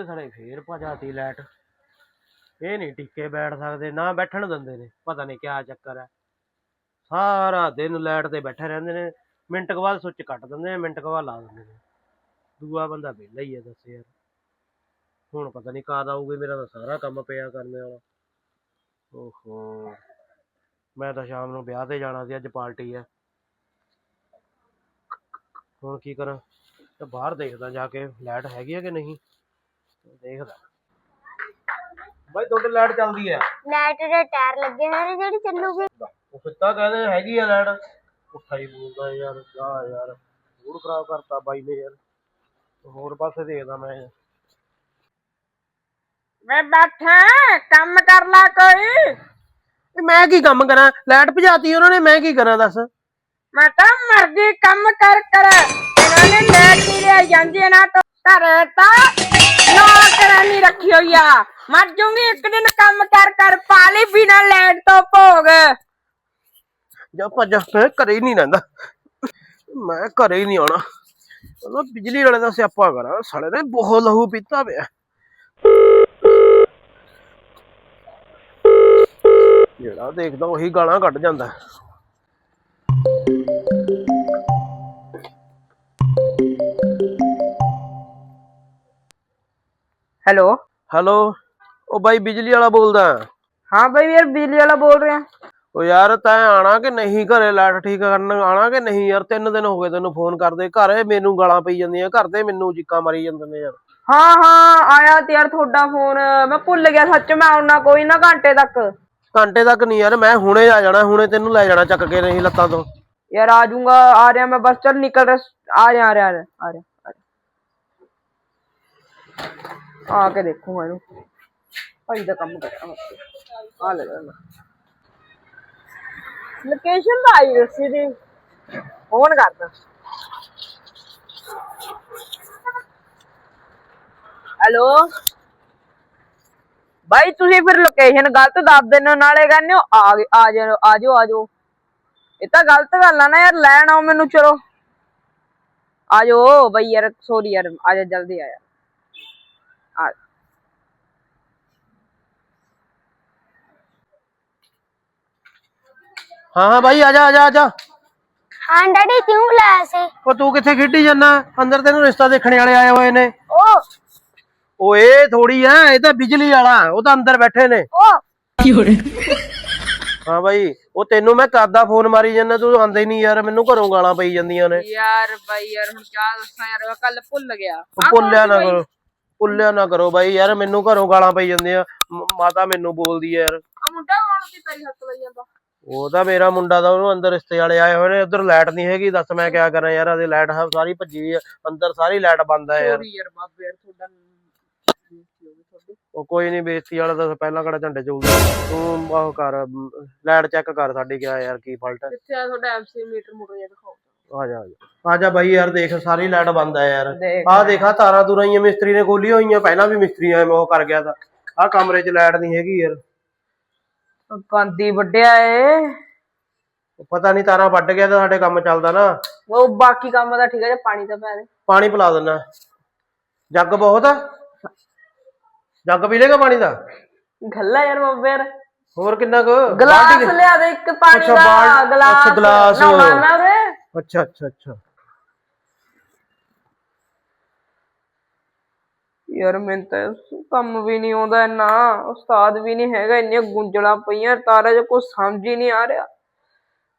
ਇਹ ਸੜੇ ਫੇਰ ਭਜਾਤੀ ਲਾਈਟ। ਇਹ ਨਹੀਂ ਟਿੱਕੇ ਬੈਠ ਸਕਦੇ, ਨਾ ਬੈਠਣ ਦਿੰਦੇ ਨੇ, ਪਤਾ ਨਹੀਂ ਕਿਆ ਚੱਕਰ ਹੈ। ਸਾਰਾ ਦਿਨ ਲਾਈਟ ਤੇ ਬੈਠੇ ਰਹਿੰਦੇ ਨੇ, ਮਿੰਟ ਕੁ ਬਾਅਦ ਸੁੱਚ ਕੱਟ ਦਿੰਦੇ ਨੇ, ਮਿੰਟ ਕੁ ਬਾਅਦ ਲਾ ਦਿੰਦੇ ਨੇ। ਦੂਆ ਬੰਦਾ ਵਿਹਲਾ ਹੀ ਹੈ, ਦੱਸ ਯਾਰ। ਹੁਣ ਪਤਾ ਨਹੀਂ ਕਦ ਆਊਗੀ, ਮੇਰਾ ਤਾਂ ਸਾਰਾ ਕੰਮ ਪਿਆ ਕਰਨੇ ਵਾਲਾ। ਓਹੋ। ਮੈਂ ਤਾਂ ਸ਼ਾਮ ਨੂੰ ਵਿਆਹ ਤੇ ਜਾਣਾ ਸੀ, ਅੱਜ ਪਾਰਟੀ ਹੈ। ਹੁਣ ਕੀ ਕਰਾਂ? ਤੇ ਬਾਹਰ ਦੇਖਦਾ ਜਾ ਕੇ, ਲਾਈਟ ਹੈਗੀ ਹੈ ਕਿ ਨਹੀਂ? ਦੇਖਦਾ। ਬਾਈ ਤੁਹਾਡੇ ਲਾਈਟ ਚੱਲਦੀ ਹੈ। ਲਾਈਟ ਦੇ ਟਾਇਰ ਲੱਗੇ ਹੋਏ ਨੇ ਜਿਹੜੀ ਚੱਲੂਗੀ। ਉਹ ਫਿੱਤਾ ਕਹਿੰਦੇ ਹੈਗੀ ਆ ਲਾਈਟ। ਉੱਠਾ ਹੀ ਬੋਲਦਾ ਯਾਰ ਜਾ ਯਾਰ। ਮੂਡ ਖਰਾਬ ਕਰਤਾ ਬਾਈ ਨੇ ਯਾਰ। ਹੋਰ ਪਾਸੇ ਦੇਖਦਾ ਮੈਂ। ਮੈਂ ਬੈਠਾ ਕੰਮ ਕਰ ਲਾ ਕੋਈ। ਇਹ ਮੈਂ ਕੀ ਕੰਮ ਕਰਾਂ? ਲਾਈਟ ਭਜਾਤੀ ਉਹਨਾਂ ਨੇ ਮੈਂ ਕੀ ਕਰਾਂ ਦੱਸ? ਮੈਂ ਤਾਂ ਮਰਜ਼ੀ ਕੰਮ ਕਰ ਕਰ। ਇਹਨਾਂ ਨੇ ਲੈਟ ਨਹੀਂ ਲਿਆ ਜਾਂਦੀ ਨਾ ਤਾਂ ਘਰੇ ਤਾਂ ਨਹੀਂ ਰੱਖੀ ਹੋਈ ਆ। ਮਰ ਜੂੰਗੀ, ਇੱਕ ਦਿਨ ਕੰਮ ਕਰ ਕਰ ਪਾਲੀ ਬਿਨਾ ਲੈਟ ਤੋਂ ਭੋਗ। ਜਾ ਭੱਜ, ਮੈਂ ਘਰੇ ਹੀ ਨਹੀਂ ਰਹਿੰਦਾ। ਮੈਂ ਘਰੇ ਹੀ ਨਹੀਂ ਆਉਣਾ। ਉਹਨਾਂ ਬਿਜਲੀ ਵਾਲੇ ਦਾ ਸਿਆਪਾ ਕਰਾਂ, ਸਾਲੇ ਨੇ ਬਹੁਤ ਲਹੂ ਪੀਤਾ ਪਿਆ। ਜਿਹੜਾ ਦੇਖਦਾ, ਉਹੀ ਗਾਲਾਂ ਕੱਢ ਜਾਂਦਾ। ਹੈਲੋ? ਹੈਲੋ? ਉਹ ਬਾਈ ਬਿਜਲੀ ਵਾਲਾ ਬੋਲਦਾ। ਹਾਂ ਬਈ ਯਾਰ ਬਿਜਲੀ ਵਾਲਾ ਬੋਲ ਰਿਹਾ। ਉਹ ਯਾਰ ਤੈਂ ਆਣਾ ਕਿ ਨਹੀਂ ਘਰੇ? ਲਾਈਟ ਠੀਕ ਕਰਨ ਆਣਾ ਕਿ ਨਹੀਂ ਯਾਰ? ਤਿੰਨ ਦਿਨ ਹੋ ਗਏ ਤੈਨੂੰ ਫੋਨ ਕਰਦੇ। ਘਰੇ ਮੈਨੂੰ ਗਾਲਾਂ ਪਈ ਜਾਂਦੀਆਂ ਘਰ ਦੇ ਮੈਨੂੰ ਚੀਕਾਂ ਮਾਰੀ ਜਾਂਦੇ ਨੇ ਯਾਰ। ਹਾਂ ਹਾਂ ਆਇਆ ਤੇ ਯਾਰ ਤੁਹਾਡਾ ਫੋਨ। ਮੈਂ ਭੁੱਲ ਗਿਆ ਸੱਚ ਮੈਂ ਆਉਣਾ ਕੋਈ ਨਾ ਘੰਟੇ ਤੱਕ। ਘੰਟੇ ਤੱਕ ਨਹੀਂ ਯਾਰ ਮੈਂ ਹੁਣੇ ਆ ਜਾਣਾ ਹੁਣੇ ਤੈਨੂੰ ਲੈ ਜਾਣਾ ਚੱਕ ਕੇ ਨਹੀਂ ਲੱਤਾਂ ਤੋਂ। ਯਾਰ ਆ ਜਾਊਂਗਾ ਆ ਰਿਹਾ ਮੈਂ ਬਸ ਚੱਲ ਨਿਕਲ ਰਿਹਾ ਆ ਰਿਹਾ ਆ ਰਿਹਾ ਆ ਰਿਹਾ। ਆ ਕੇ ਦੇਖੂਗਾ ਇਹਨੂੰ। ਭਾਈ ਦਾ ਕੰਮ ਕਰਿਆ ਆ ਲੈ ਲੈ ਲੋਕੇਸ਼ਨ ਦਾ ਆਈ ਰਸੀ ਦੀ। ਫੋਨ ਕਰਦਾ ਹੈਲੋ? ਭਾਈ ਤੁਸੀਂ ਫਿਰ ਲੋਕੇਸ਼ਨ ਗਲਤ ਦੱਸ ਦਿੰਦੇ ਹੋ ਨਾਲੇ ਕਹਿੰਦੇ ਹੋ ਆ ਗਏ ਆ ਜਾਓ ਆ ਜਾਓ ਆ ਜਾਓ। ਇਹ ਤਾਂ ਗਲਤ ਗੱਲ ਆ ਨਾ ਯਾਰ ਲੈਣ ਆਓ ਮੈਨੂੰ ਚਲੋ। ਆ ਜਾਓ ਬਈ ਯਾਰ ਸੋਰੀ ਯਾਰ ਆ ਜਾ ਜਲਦੀ ਆ ਜਾ। ਆ ਹਾਂ ਹਾਂ ਬਾਈ ਆ ਜਾ ਆ ਜਾ ਆ ਜਾ ਹਾਂ ਡੈਡੀ ਕਿਉਂ ਬੁਲਾਇਆ ਸੀ ਉਹ ਤੂੰ ਕਿੱਥੇ ਖੇਡੀ ਜਾਂਦਾ ਅੰਦਰ ਤੈਨੂੰ ਰਿਸ਼ਤਾ ਦੇਖਣੇ ਵਾਲੇ ਆਏ ਹੋਏ ਨੇ ਉਹ ਉਹ ਇਹ ਥੋੜੀ ਆ ਇਹ ਤਾਂ ਬਿਜਲੀ ਵਾਲਾ ਉਹ ਤਾਂ ਅੰਦਰ ਬੈਠੇ ਨੇ ਉਹ ਹਾਂ ਬਾਈ ਉਹ ਤੈਨੂੰ ਮੈਂ ਕਰਦਾ ਫੋਨ ਮਾਰੀ ਜਾਂਦਾ ਤੂੰ ਆਂਦੇ ਨਹੀਂ ਯਾਰ ਮੈਨੂੰ ਘਰੋਂ ਗਾਲਾਂ ਪਈ ਜਾਂਦੀਆਂ ਨੇ ਯਾਰ ਬਾਈ ਯਾਰ ਹੁਣ ਕਿਆ ਦੱਸਾਂ ਯਾਰ ਮੈਂ ਕੱਲ ਭੁੱਲ ਗਿਆ ਉਹ ਭੁੱਲਿਆ ਨਾ ਕਰੋ ਭੁੱਲਿਆ ਨਾ ਕਰੋ ਬਾਈ ਯਾਰ ਮੈਨੂੰ ਘਰੋਂ ਗਾਲਾਂ ਪਈ ਜਾਂਦੀਆਂ। ਮ- ਮਾਤਾ ਮੈਨੂੰ ਬੋਲਦੀ ਆ ਯਾਰ। ਆ ਮੁੰਡਾ ਕੌਣ ਸੀ ਤੇਰੀ ਹੱਥ ਲਈ ਜਾਂਦਾ? ਉਹ ਤਾਂ ਮੇਰਾ ਮੁੰਡਾ ਦਾ ਉਹਨੂੰ ਅੰਦਰ ਰਿਸ਼ਤੇ ਵਾਲੇ ਆਏ ਹੋਏ ਨੇ ਉਧਰ ਲਾਈਟ ਨਹੀਂ ਹੈਗੀ ਦੱਸ ਮੈਂ ਕਿਆ ਕਰਾਂ ਯਾਰ ਉਹਦੀ ਲਾਈਟ ਸਾਰੀ ਭੱਜੀ ਹੋਈ ਆ ਅੰਦਰ ਸਾਰੀ ਲਾਈਟ ਬੰਦ ਆ ਯਾਰ। ਸੋਰੀ ਯਾਰ ਬਾਬੇ ਯਾਰ ਤੁਹਾਡਾ ਉਹ ਕੋਈ ਨਹੀਂ ਬੇਇੱਜ਼ਤੀ ਵਾਲਾ ਤਾਂ ਪਹਿਲਾਂ ਕਿਹੜਾ ਝੰਡੇ ਚੁਲਦਾ ਤੂੰ ਉਹ ਕਰ ਲਾਈਟ ਚੈੱਕ ਕਰ ਸਾਡੀ ਕਿਆ ਯਾਰ ਕੀ ਫਾਲਟ ਹੈ ਕਿੱਥੇ ਆ ਤੁਹਾਡਾ ਐਮਸੀ ਮੀਟਰ ਮੁਟਰ ਜਿਹਾ ਦਿਖਾਓ। ਆ ਜਾ ਆ ਜਾ। ਆ ਜਾ ਬਾਈ ਯਾਰ ਦੇਖ ਸਾਰੀ ਲਾਈਟ ਬੰਦ ਆ ਯਾਰ। ਦੇਖ। ਆ ਦੇਖਾ ਤਾਰਾਂ ਤੂਰਾਂ ਹੀ ਮਿਸਤਰੀ ਨੇ ਖੋਲੀ ਹੋਈਆਂ। ਪਹਿਲਾਂ ਵੀ ਮਿਸਤਰੀ ਐ ਉਹ ਕਰ ਗਿਆ ਤਾਂ। ਆ ਕਮਰੇ 'ਚ ਲਾਈਟ ਨਹੀਂ ਹੈਗੀ ਯਾਰ। ਗਾਂਦੀ ਵੱਡਿਆ ਏ। ਪਤਾ ਨਹੀਂ ਤਾਰਾਂ ਵੱਢ ਗਿਆ ਤਾਂ ਸਾਡੇ ਕੰਮ ਚੱਲਦਾ ਨਾ। ਉਹ ਬਾਕੀ ਕੰਮ ਦਾ ਠੀਕ ਹੈ ਜੇ ਪਾਣੀ ਤਾਂ ਪੈ ਦੇ ਪਾਣੀ ਪਿਲਾ ਦਿੰਨਾ ਜੱਗ ਬਹੁਤ ਆ। ਜੱਗ ਪੀ ਲੇਗਾ ਪਾਣੀ ਦਾ? ਗੱਲਾ ਯਾਰ ਬਾਬੇ ਯਾਰ। ਹੋਰ ਕਿੰਨਾ ਕੁ? ਗਲਾਸ ਲਿਆ ਦੇ ਇੱਕ ਪਾਣੀ ਦਾ ਗਲਾਸ ਅੱਛਾ, ਗਲਾਸ। ਨਾ ਉਰੇ ਅੱਛਾ ਅੱਛਾ ਅੱਛਾ। ਯਾਰ ਮੈਨੂੰ ਤਾਂ ਕੰਮ ਵੀ ਨਹੀਂ ਆਉਂਦਾ ਇੰਨਾ, ਉਸਤਾਦ ਵੀ ਨਹੀਂ ਹੈਗਾ, ਇੰਨੀਆਂ ਗੁੰਝਲਾਂ ਪਈਆਂ, ਤਾਰਾ ਜੇ ਕੁਝ ਸਮਝ ਹੀ ਨਹੀਂ ਆ ਰਿਹਾ।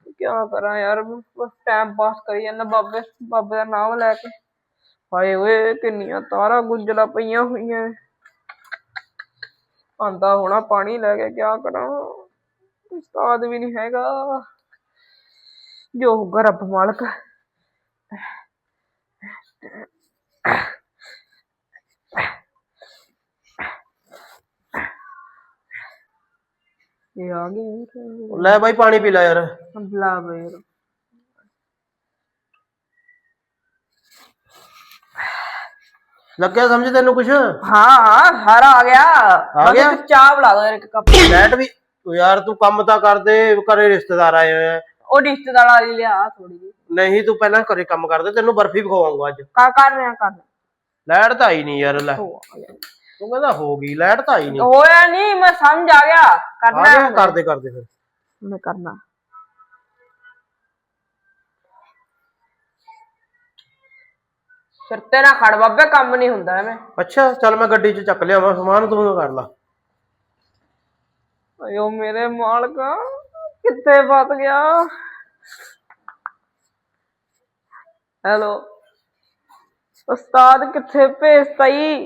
ਕੀ ਕਰਾਂ ਯਾਰ, ਬਸ ਟਾਈਮ ਪਾਸ ਕਰੀ ਜਾਂਦਾ ਬਾਬੇ ਬਾਬੇ ਦਾ ਨਾਮ ਲੈ ਕੇ। ਹਾਏ ਓਏ, ਕਿੰਨੀਆਂ ਤਾਰਾਂ ਗੁੰਝਲਾਂ ਪਈਆਂ ਹੋਈਆਂ। ਆਂਦਾ ਹੋਣਾ ਪਾਣੀ ਲੈ ਕੇ ਕੀ ਕਰਾਂ? ਉਸਤਾਦ ਵੀ ਨਹੀਂ ਹੈਗਾ। ਜੋ ਹੋਊਗਾ ਰੱਬ ਮਾਲਕ। ਇਹ ਆ ਲੈ ਬਾਈ ਪਾਣੀ ਪੀ ਲੈ ਯਾਰ। ਬਲਾ ਬੇਰ ਲੱਗਿਆ ਸਮਝ ਤੈਨੂੰ ਕੁਛ? ਹਾਂ ਸਾਰਾ ਆ ਗਿਆ। ਬਸ ਗਿਆ? ਚਾਹ ਬੁਲਾ ਦੋ ਯਾਰ ਇੱਕ ਕੱਪ। ਲਾਈਟ ਵੀ। ਯਾਰ ਤੂੰ ਕੰਮ ਤਾਂ ਕਰਦੇ ਘਰੇ ਰਿਸ਼ਤੇਦਾਰ ਆਏ ਹੋਏ ਆ। ਉਹ ਰਿਸ਼ਤੇਦਾਰ ਵਾਲੀ ਲਿਆ ਥੋੜੀ ਜਿਹੀ। ਨਹੀਂ ਤੂੰ ਪਹਿਲਾਂ ਘਰੇ ਕੰਮ ਕਰਦੇ ਤੈਨੂੰ ਬਰਫੀ ਖਵਾਉਂਗਾ ਅੱਜ। ਕਾ ਕਰ ਰਿਹਾ ਕਰ। ਲਾਈਟ ਤਾਂ ਆਈ ਨਹੀਂ ਯਾਰ ਲੈ। ਤੂੰ ਕਹਿੰਦਾ ਹੋ ਗਈ ਲਾਈਟ ਤਾਂ ਆਈ ਨਹੀਂ। ਹੋਇਆ ਨਹੀਂ ਮੈਂ ਸਮਝ ਆ ਗਿਆ। ਕਰਨਾ ਹੈ ਕਰਦੇ ਕਰਦੇ ਫਿਰ। ਮੈਂ ਕਰਨਾ। ਸਿਰ ਤੇ ਨਾ ਖੜ ਬਾਬੇ ਕੰਮ ਨਹੀਂ ਹੁੰਦਾ ਐਵੇਂ। ਅੱਛਾ ਚੱਲ ਮੈਂ ਗੱਡੀ 'ਚ ਚੱਕ ਲਿਆਵਾਂ ਸਮਾਨ ਤੂੰ ਕਰ ਲਾ। ਅਯੋ ਮੇਰੇ ਮਾਲਕਾ। ਕਿੱਥੇ ਫਸ ਗਿਆ? ਹੈਲੋ ਉਸਤਾਦ ਕਿੱਥੇ ਭੇਜਤਾ ਈ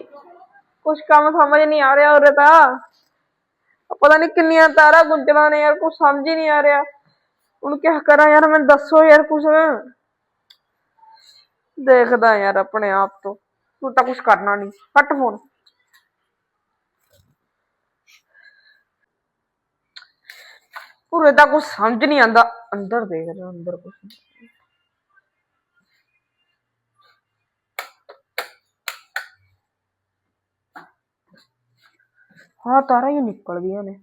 ਕੁਛ ਕੰਮ ਸਮਝ ਨਹੀਂ ਆ ਰਿਹਾ ਉਰੇ ਤਾਂ। ਪਤਾ ਨਹੀਂ ਕਿੰਨੀਆਂ ਤਾਰਾਂ ਗੁੰਜਲਾਂ ਨੇ ਯਾਰ, ਕੁਛ ਸਮਝ ਹੀ ਨਹੀਂ ਆ ਰਿਹਾ। ਹੁਣ ਕੀ ਕਰਾਂ ਯਾਰ, ਮੈਨੂੰ ਦੱਸੋ ਯਾਰ ਕੁਛ। ਦੇਖਦਾ ਯਾਰ ਆਪਣੇ ਆਪ ਤੋਂ। ਤੂੰ ਤਾਂ ਕੁਛ ਕਰਨਾ ਨਹੀਂ। ਕੱਟ ਫੋਨ ਪੂਰੇ ਦਾ ਕੁਝ ਸਮਝ ਨਹੀਂ ਆਂਦਾ। ਅੰਦਰ ਦੇਖ ਰਿਹਾ ਅੰਦਰ ਕੁਝ ਹਾਂ ਤਾਰਾਂ ਹੀ ਨਿਕਲਦੀਆਂ ਨੇ।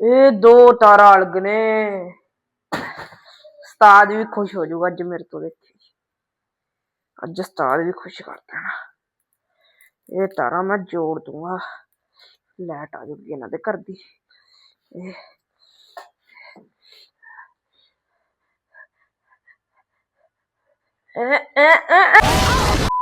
ਇਹ ਦੋ ਤਾਰਾਂ ਅਲਗ ਨੇ। ਉਸਤਾਦ ਵੀ ਖੁਸ਼ ਹੋ ਜਾਊਗਾ ਅੱਜ ਮੇਰੇ ਤੋਂ ਦੇਖੀ। ਅੱਜ ਉਸਤਾਦ ਵੀ ਖੁਸ਼ ਕਰ ਦੇਣਾ। ਇਹ ਤਾਰਾਂ ਮੈਂ ਜੋੜ ਦੂੰਗਾ। ਲਾਈਟ ਆ ਜੂਗੀ ਇਹਨਾਂ ਦੇ ਘਰ ਦੀ। Ê, ê, ê, ê.